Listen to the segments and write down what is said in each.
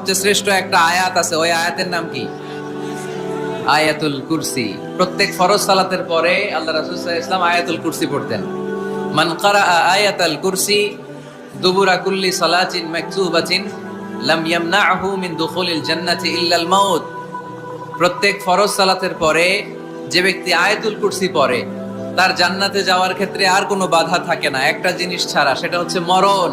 সবচেয়ে শ্রেষ্ঠ একটা আয়াত আছে, ওই আয়াতের নাম কি? আয়াতুল কুরসি। প্রত্যেক ফরজ সালাতের পরে আল্লাহ রাসূল ইসলাম আয়াতুল কুরসি পড়তেন। মান ক্বারা আয়াতাল কুরসি দুবুরা কুল্লি সালাতিন মাকতুবাতিন লাম ইয়ামনাহু মিন দুখুলিল জান্নাতি ইল্লাল মাউত। প্রত্যেক ফরজ সালাতের পরে যে ব্যক্তি আয়াতুল কুরসি পড়ে, তার জান্নাতে যাওয়ার ক্ষেত্রে আর কোনো বাধা থাকে না। একটা জিনিস ছাড়া, সেটা হচ্ছে মরণ।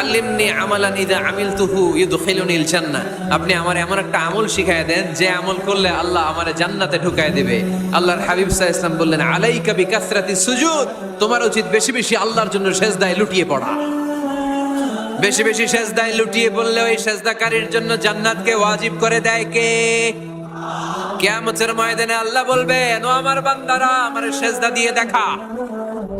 আল্লিমনি আমালান ইদা আমিলতুহু ইউদখিলুনিল জান্নাহ আপনি আমার এমন একটা আমল শিখায় দেন, যে আমল করলে আল্লাহ আমারে জান্নাতে ঢুকায় দেবে। আল্লাহর হাবিব আলাইহি ওয়াসাল্লাম বললেন, আলাইকা বিকাসরাতি সুজুদ। তোমার উচিত বেশি বেশি আল্লাহর জন্য সেজদায় লুটিয়ে পড়া। বেশি বেশি সেজদায় লুটিয়ে পড়লে ওই সেজদাকারীর জন্য জান্নাতকে ওয়াজিব করে দেয় কে? কিয়ামতের ময়দানে আল্লাহ বলবেন, ও আমার বান্দারা, আমার সেজদা দিয়ে দেখা।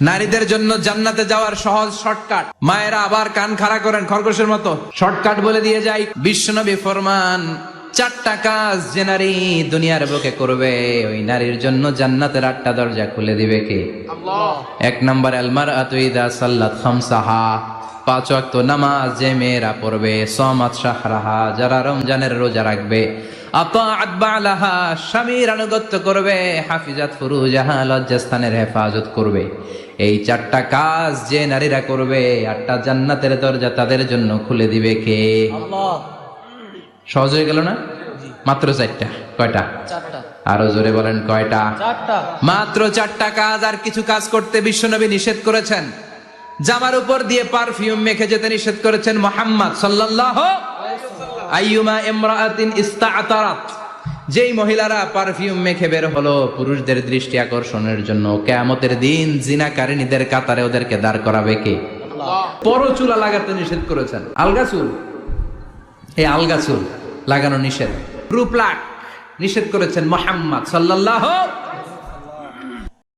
নারীদের জন্য জান্নাতে যাওয়ার সহজ শর্টকাট। মায়েরা আবার কান খাড়া করেন খরগোশের মতো। শর্টকাট বলে দিয়ে যাই বিশ্বনবী ফরমান চারটা কাজ যে নারী দুনিয়ার বুকে করবে ওই নারীর জন্য জান্নাতের আটটা দরজা খুলে দিবে কে? এক নম্বর আলমার আতুইদা সাল্লাত খামসাহা। পাঁচ ওয়াক্ত নামাজ যে মেয়েরা পড়বে সমাত শাহরাহা যারা রমজানের রোজা রাখবে। স্বামীর আনুগত্য করবে হাফিজাত ফুরুজাহা লজ্জাস্থানের হেফাজত করবে। এই চারটা কাজ যে নারীরা করবে আটটা জান্নাতের দরজা তাদের জন্য খুলে দিবে কে? সহজ হয়ে গেল না? মাত্র চারটা কয়টা? আরও জোরে বলেন কয়টা? মাত্র চারটা কাজ আর কিছু কাজ করতে বিশ্বনবী নিষেধ করেছেন। জামার উপর দিয়ে পারফিউম মেখে যেতে নিষেধ করেছেন মোহাম্মদ সাল্লাল্লাহু আইয়ুমা ইমরাআতিন ইস্তাআতারাত যেই মহিলারা পারফিউম মেখে বের হলো পুরুষদের দৃষ্টি আকর্ষণের জন্য কেয়ামতের দিন জিনাকারিনীদের কাতারে ওদেরকে দাঁড় করাবে কে? পরো চুলা লাগাতে নিষেধ করেছেন। আলগা চুল? এই আলগা চুল লাগানো নিষেধ। রূপলাক নিষেধ করেছেন মোহাম্মদ সাল্লাল্লাহু